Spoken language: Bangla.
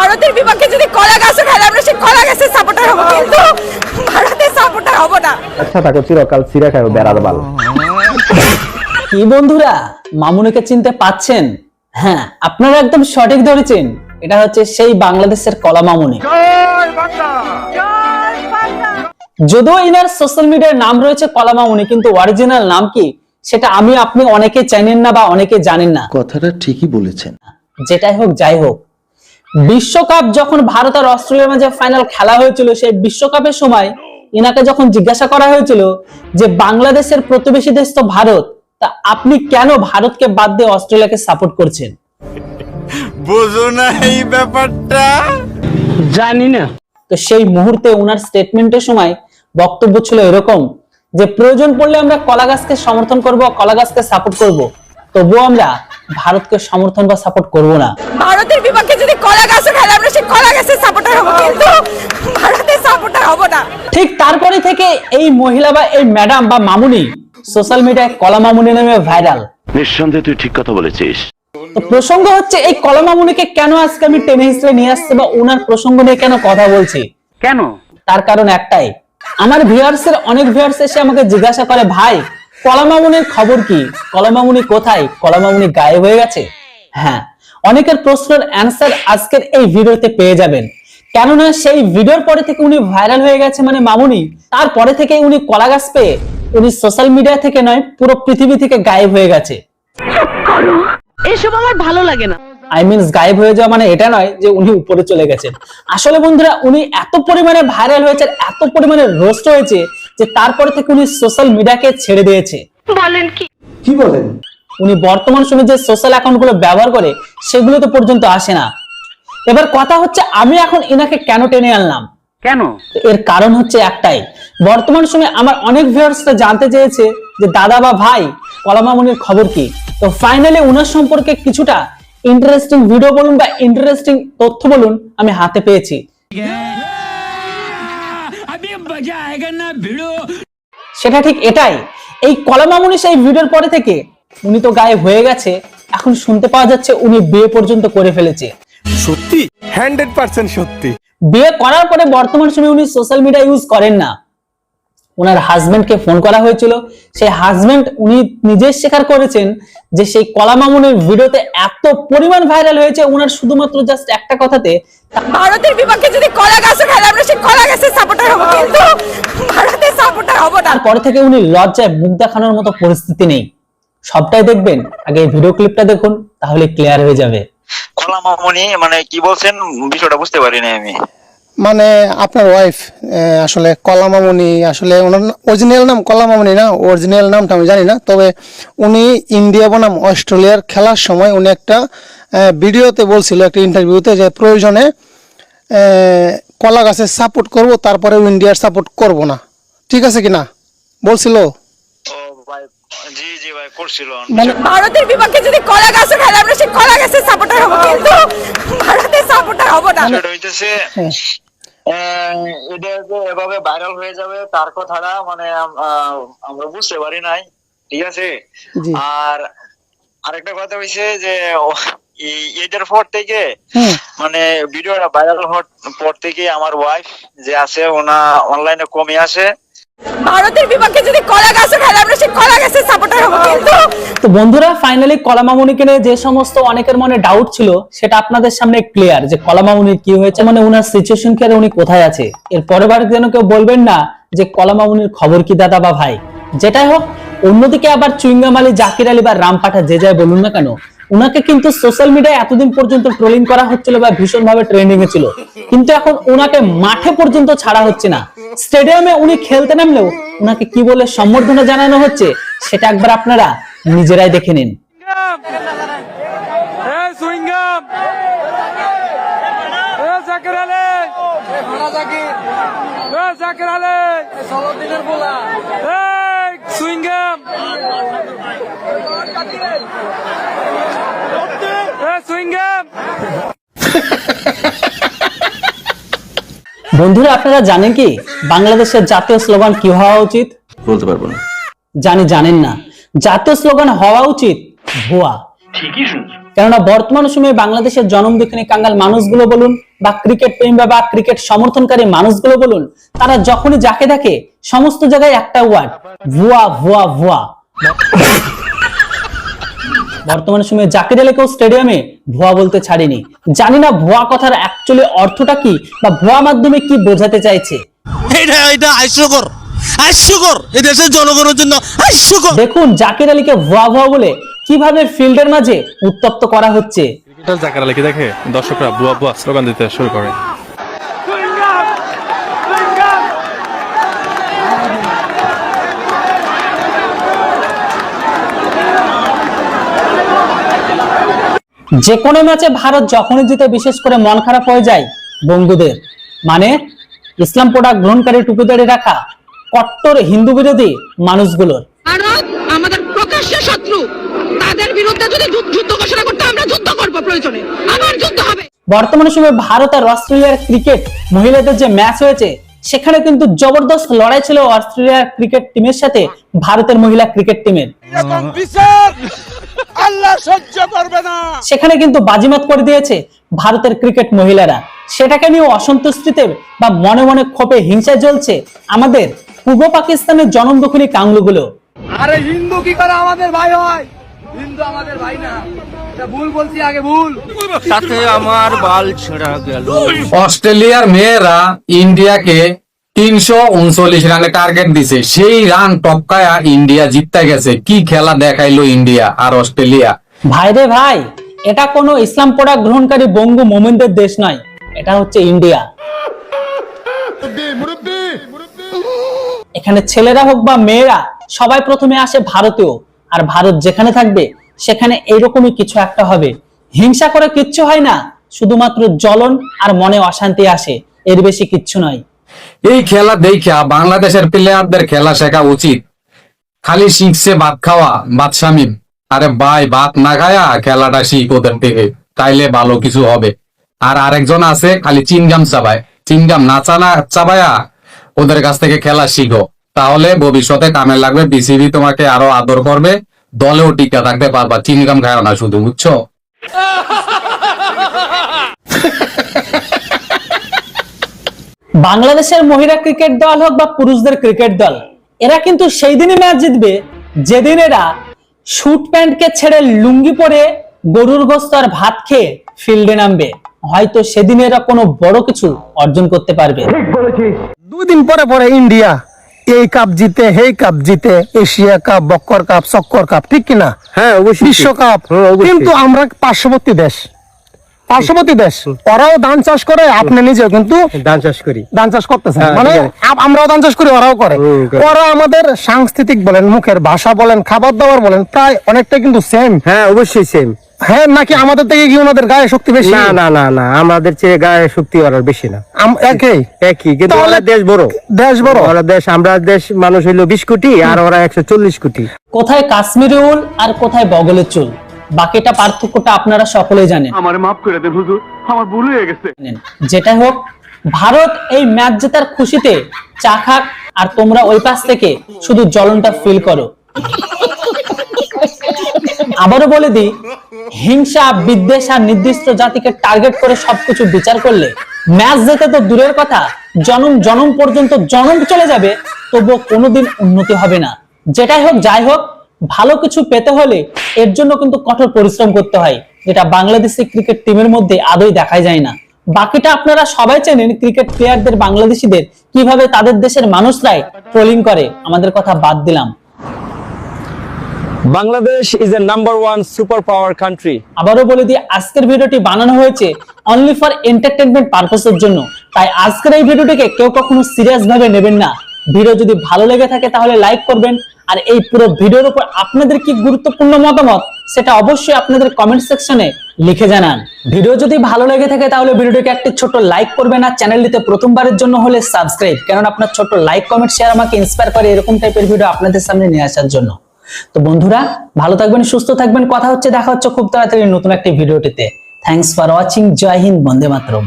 ভারতের বিপক্ষে যদি কলা গাছও খেলে আমরা সেই কলা গাছের সাপোর্টার হব কিন্তু ভারতের সাপোর্টার হব না। আচ্ছা থাকো চিরকাল সিরা খাও বেড়ার বাল। কি বন্ধুরা মামুনিকে চিনতে পাচ্ছেন? হ্যাঁ আপনারা একদম সঠিক ধরেছেন। এটা হচ্ছে সেই বাংলাদেশের কলা মামুনি। যদিও ইনার সোশ্যাল মিডিয়ার নাম রয়েছে কলা মামুনি কিন্তু অরিজিনাল নাম কি সেটা আমি আপনি অনেকে জানেন না বা অনেকে জানেন না। কথাটা ঠিকই বলেছেন। যেটাই হোক যাই হোক। বিশ্বকাপ যখন ভারত আর অস্ট্রেলিয়ার মাঝে ফাইনাল খেলা হয়েছিল সেই বিশ্বকাপের সময় ইনাকে যখন জিজ্ঞাসা করা হয়েছিল যে বাংলাদেশের প্রতিবেশী দেশ তো ভারত তা আপনি কেন ভারতকে বাদ দিয়ে অস্ট্রেলিয়াকে সাপোর্ট করছেন? বোঝো না এই ব্যাপারটা। জানি না। তো সেই মুহূর্তে ওনার স্টেটমেন্টের সময় বক্তব্য ছিল এরকম যে প্রয়োজন পড়লে আমরা কলা গাছকে সমর্থন করব কলা গাছকে সাপোর্ট করব। তবুও আমরা ভারতকে সমর্থন বা সাপোর্ট করব না। ভারতের বিপক্ষে যদি কলা গাছও খেলে আমরা সেই কলা গাছের সাপোর্টার হব কিন্তু ভারতের সাপোর্টার হব না। ঠিক তারপরে থেকে এই মহিলা বা এই ম্যাডাম বা মামুনি সোশ্যাল মিডিয়ায় কলা মামুনি নামে ভাইরাল নিঃসন্দেহে তুই ঠিক কথা বলেছিস। তো প্রসঙ্গ হচ্ছে এই কলা মামুনিকে কেন আজকে আমি টেনে হিসেবে নিয়ে আসছি বা ওনার প্রসঙ্গ নিয়ে কেন কথা বলছি? কেন? তার কারণ একটাই। আমার ভিউয়ার্স এর অনেক ভিউয়ার্স এসে আমাকে জিজ্ঞাসা করে ভাই কলামামুনির খবর কি? কলামামুনি কোথায়? কলামামুনি গায়েব হয়ে গেছে? হ্যাঁ। অনেকের প্রশ্নের অ্যান্সার আজকের এই ভিডিওতে পেয়ে যাবেন। কেননা সেই ভিডিওর পরে থেকে উনি ভাইরাল হয়ে গেছে মানে মামুনি। তারপরে থেকে উনি কলা গাছ পেয়ে উনি সোশ্যাল মিডিয়া থেকে নয় পুরো পৃথিবী থেকে গায়েব হয়ে গেছে। এসব আমার ভালো লাগে না। আই মিনস গায়েব হয়ে যাওয়া মানে এটা নয় যে উনি উপরে চলে গেছেন। আসলে বন্ধুরা উনি এত পরিমাণে ভাইরাল হয়েছে এত পরিমাণে রোস্ট হয়েছে যে তারপরে থেকে উনি সোশ্যাল মিডিয়াকে ছেড়ে দিয়েছে। বলেন কি? কি বলেন? উনি বর্তমান সময়ে যে সোশ্যাল অ্যাকাউন্টগুলো ব্যবহার করে সেগুলোতে পর্যন্ত আসে না। এবার কথা হচ্ছে আমি এখন ইনাকে কেন টেনে আনলাম? কেন? এর কারণ হচ্ছে একটাই। বর্তমান সময়ে আমার অনেক ভিউয়ার্সরা জানতে চেয়েছে যে দাদা বা ভাই কলামামুনির খবর কি? তো ফাইনালি ওনার সম্পর্কে কিছুটা ইন্টারেস্টিং ভিডিও বলুন বা ইন্টারেস্টিং তথ্য বলুন আমি হাতে পেয়েছি। সেটা ঠিক এটাই। এই কলামামুনি এই ভিডিওর পরে থেকে উনি তো গায়ে হয়ে গেছে। এখন শুনতে পাওয়া যাচ্ছে উনি বিয়ে পর্যন্ত করে ফেলেছে। সত্যি? হান্ড্রেড পার্সেন্ট সত্যি। বিয়ে করার পরে বর্তমান সময় উনি সোশ্যাল মিডিয়া ইউজ করেন না। ওনার হাজবেন্ডকে ফোন করা হয়েছিল। সেই হাজবেন্ড উনি নিজে স্বীকার করেছেন যে সেই কলা মামুনের ভিডিওতে এত পরিমাণ ভাইরাল হয়েছে ওনার শুধুমাত্র জাস্ট একটা কথাতে ভারতের বিপক্ষে যদি কলা গাছও খেলে আমরা সেই কলা গাছের সাপোর্টার হব কিন্তু ভারতের সাপোর্টার হব না। তারপরে থেকে উনি লজ্জায় মুখ দেখানোর মতো পরিস্থিতি নেই। সবটাই দেখবেন। আগে ভিডিও ক্লিপটা দেখুন তাহলে ক্লিয়ার হয়ে যাবে। কলা মামনি মানে কি বলছেন বিষয়টা বুঝতে পারিনি আমি। মানে আপনার ওয়াইফ আসলে কলামামণি আসলে ওনার অরিজিনাল নাম কলামামণি না অরিজিনাল নামটা আমি জানি না তবে উনি ইন্ডিয়া বনাম অস্ট্রেলিয়ার খেলার সময় উনি একটা ভিডিওতে বলছিল একটা ইন্টারভিউতে যে প্রয়োজনে কলা গাছের সাপোর্ট করব তারপরে ইন্ডিয়ার সাপোর্ট করব না। ঠিক আছে কি না বলছিল? ও ভাই জি জি ভাই করছিল। মানে ভারতের বিপক্ষে যদি কলা খেলে আমরা সেই কলা গাছের সাপোর্টার হব কিন্তু ভারতের সাপোর্টার হব না। হইতেছে এটা যে এভাবে ভাইরাল হয়ে যাবে তার কথাটা মানে আমরা বুঝতে পারি নাই ঠিক আছে? আর আরেকটা কথা হয়েছে যে এটার পর থেকে মানে ভিডিওটা ভাইরাল হওয়ার পর থেকে আমার ওয়াইফ যে আছে ওনা অনলাইনে কমে আসে। ভারতের বিপক্ষে যদি কলা খেলে, আমরা সেই কলা গাছের সাপোর্টার হব কিন্তু। তো বন্ধুরা ফাইনালি নিয়ে যে সমস্ত অনেকের মনে ডাউট ছিল, সেটা আপনাদের সামনে ক্লিয়ার যে কি হয়েছে মানে সিচুয়েশন উনি কোথায় আছে? এর যেন কেউ বলবেন না যে খবর কি, দাদা বা ভাই? যেটাই হোক, অন্যদিকে আবার চুইঙ্গাম আলী, জাকির আলী বা রামপাঠা যে যায় বলুন না কেন, উনাকে কিন্তু সোশ্যাল মিডিয়ায় এতদিন পর্যন্ত ট্রোলিং করা হচ্ছিল বা ভীষণ ভাবে ট্রেন্ডিং এ ছিল। কিন্তু এখন ওনাকে মাঠে পর্যন্ত ছাড়া হচ্ছে না। স্টেডিয়ামে উনি খেলতে নামলেও উনাকে কি বলে সম্বর্ধনা জানানো হচ্ছে, সেটা একবার আপনারা নিজেরাই দেখে নিন। সুইংগাম। বন্ধুরা আপনারা জানেন কি? বাংলাদেশের জাতীয় স্লোগান কি হওয়া উচিত? বলতে পারব না। জানি জানেন না। জাতীয় স্লোগান হওয়া উচিত ভুয়া। কেননা বর্তমান সময়ে বাংলাদেশের জনম দুঃখিনী কাঙ্গাল মানুষগুলো বলুন বা ক্রিকেট প্রেমী বা ক্রিকেট সমর্থনকারী মানুষগুলো বলুন তারা যখনই যাকে দেখে সমস্ত জায়গায় একটা ওয়ার্ড ভুয়া ভুয়া ভুয়া। বর্তমান সময়ে জাকির আলীকেও স্টেডিয়ামে ভুয়া বলতে ছাড়েনি। জানি না ভুয়া কথার অ্যাকচুয়ালি অর্থটা কি বা ভুয়া মাধ্যমে কি বোঝাতে চাইছে। এটা এটা হাস্যকর হাস্যকর এই দেশের জনগণের জন্য হাস্যকর। দেখুন জাকির আলীকে ভুয়া ভুয়া বলে কীভাবে ফিল্ডের মাঝে উত্তপ্ত করা হচ্ছে? ক্রিকেটার জাকার আলীকে দেখে দর্শকরা বুয়া বুয়া স্লোগান দিতে শুরু করে। যে কোনো ম্যাচে ভারত যখনই জিতে বিশেষ করে মন খারাপ হয়ে যায় বন্ধুদের মানে ইসলাম প্রোডাক্ট গ্রহণকারী টুপিদারি রাখা কট্টর হিন্দু বিরোধী মানুষগুলোর। ভারত আমাদের প্রকাশ্য শত্রু। তাদের বিরুদ্ধে যদি যুদ্ধ- ঘোষণা করতে আমরা যুদ্ধ করব প্রয়োজনে। আবার যুদ্ধ হবে। বর্তমানে সময় ভারত আর অস্ট্রেলিয়ার ক্রিকেট মহিলাদের যে ম্যাচ হয়েছে সেখানে কিন্তু জবরদস্ত লড়াই ছিল অস্ট্রেলিয়ার ক্রিকেট টিমের সাথে, ভারতের মহিলা ক্রিকেট টিমের। সেখানে কিন্তু বাজিমাত করে দিয়েছে ভারতের ক্রিকেট মহিলারা। সেটাকে নিয়ে অসন্তুষ্টিতে বা মনে মনে ক্ষোভে হিংসা জ্বলছে আমাদের পূর্ব পাকিস্তানের জনমদখলী কাংলুগুলো। আরে হিন্দু কি করে আমাদের ভাই হয়? হিন্দু আমাদের ভাই না। ভুল বলছি আগে ভুল। তাতে আমার বাল ছেঁড়া গেল। অস্ট্রেলিয়ার মেয়েরা ইন্ডিয়াকে তিনশো উনচল্লিশ রানে টার্গেট দিছে। সেই রান টপকায়া ইন্ডিয়া জিততে গেছে। কি খেলা দেখাইলো ইন্ডিয়া আর অস্ট্রেলিয়া? ভাই রে ভাই এটা কোনো ইসলাম পড়া গ্রহণকারী বঙ্গু মোমেনদের দেশ নয়। এটা হচ্ছে ইন্ডিয়া। এখানে ছেলেরা হোক বা মেয়েরা সবাই প্রথমে আসে ভারতেও। আর ভারত যেখানে থাকবে, সেখানে এইরকমই কিছু একটা হবে। হিংসা করে কিচ্ছু হয় না, শুধুমাত্র জ্বলন আর মনে অশান্তি আসে, এর বেশি কিচ্ছু নয়। এই খেলা দেখা বাংলাদেশের প্লেয়ারদের খেলা শেখা উচিত। খালি শিখছে ভাত খাওয়া, ভাত শামিম আরে ভাই, ভাত না খায়া খেলাটা শিখ ওদের থেকে, তাইলে ভালো কিছু হবে। আর আরেকজন আছে, খালি চিনগাম চাবায়। চিনগাম না চানা চাবায়া ওদের কাছ থেকে খেলা শিখো। তাহলে ভবিষ্যতে কামে লাগবে বিসিবি তোমাকে আরও আদর করবে দলেও টিকা থাকতে পারবা চিনগাম খায় না শুধু বুঝছ? বাংলাদেশের মহিলা ক্রিকেট দল হোক বা পুরুষদের ক্রিকেট দল এরা কিন্তু সেই দিনই ম্যাচ জিতবে যেদিন এরা শুট প্যান্টকে ছেড়ে লুঙ্গি পরে গরুর গোস্ত আর ভাত খেয়ে ফিল্ডে নামবে। হয়তো সেদিন এরা কোনো বড় কিছু অর্জন করতে পারবে। দুই দিন পরে পরে ইন্ডিয়া। এই কাপ জিতে সেই কাপ জিতে এশিয়া কাপ বক্কর কাপ চক্কর কাপ ঠিক কিনা? হ্যাঁ অবশ্যই বিশ্বকাপ। কিন্তু আমরা পার্শ্ববর্তী দেশ। পার্শ্ববর্তী দেশ। ওরাও ধান চাষ করে আপনি নিজেও কিন্তু ধান চাষ করি। ধান চাষ করতেছেন। মানে আমরাও ধান চাষ করি ওরাও করে। ওরা আমাদের সাংস্কৃতিক বলেন মুখের ভাষা বলেন খাবার দাবার বলেন প্রায় অনেকটা কিন্তু সেম হ্যাঁ অবশ্যই সেম হ্যাঁ নাকি আমাদের থেকে কি ওনাদের গায়ে শক্তি বেশি? না না না না আমাদের চেয়ে গায়ে শক্তি ওরার বেশি না। একই? একই কিন্তু ওরা দেশ বড়। দেশ বড়? ওরা দেশ আমরা দেশ মানুষ হইল বিশ কোটি আর ওরা একশো চল্লিশ কোটি। কোথায় কাশ্মীরি উল আর কোথায় বগলের চুল? বাকিটা পার্থক্যটা আপনারা সকলেই জানেন। আমার মাফ করে দেন হুজুর আমার ভুল হয়ে গেছে। যেটা হোক ভারত এই ম্যাচ জেতার খুশিতে চা খাক আর তোমরা ওই পাশ থেকে শুধু জ্বলনটা ফিল করো। আবারও বলে দিই, হিংসা, বিদ্বেষ আর নির্দিষ্ট জাতিকে টার্গেট করে সবকিছু বিচার করলে ম্যাচ জেতে তো দূরের কথা, জনম জনম পর্যন্ত জনম চলে যাবে, তবুও কোনোদিন উন্নতি হবে না। যেটাই হোক, যাই হোক, ভালো কিছু পেতে হলে এর জন্য কিন্তু কঠোর পরিশ্রম করতে হয়, যেটা বাংলাদেশি ক্রিকেট টিমের মধ্যে আদৌ দেখাই যায় না। বাকিটা আপনারা সবাই চেনেন ক্রিকেট প্লেয়ারদের বাংলাদেশিদের কীভাবে তাদের দেশের মানুষরাই ট্রোলিং করে, আমাদের কথা বাদ দিলাম। Bangladesh is a number one super power country আবারও বলে দিই, আজকের ভিডিওটি বানানো হয়েছে অনলি ফর এন্টারটেনমেন্ট পারপাসের জন্য। তাই আজকের এই ভিডিওটিকে কেউ কখনো সিরিয়াস ভাবে নেবেন না। ভিডিও যদি ভালো লেগে থাকে তাহলে লাইক করবেন। আর এই পুরো ভিডিওর উপর আপনাদের কি গুরুত্বপূর্ণ মতামত, সেটা অবশ্যই আপনাদের কমেন্ট সেকশনে লিখে জানান। ভিডিও যদি ভালো লেগে থাকে তাহলে ভিডিওটিকে একটি ছোট লাইক করবেন আর চ্যানেলটিতে প্রথমবারের জন্য হলে সাবস্ক্রাইব কারণ আপনার ছোট লাইক কমেন্ট শেয়ার আমাকে ইন্সপায়ার করে এরকম টাইপের ভিডিও আপনাদের সামনে নিয়ে আসার জন্য। তো বন্ধুরা, ভালো থাকবেন, সুস্থ থাকবেন। কথা হচ্ছে, দেখা হচ্ছে খুব তাড়াতাড়ি নতুন একটি ভিডিওটিতে। থ্যাংকস ফর ওয়াচিং জয় হিন্দ বন্দে মাতরম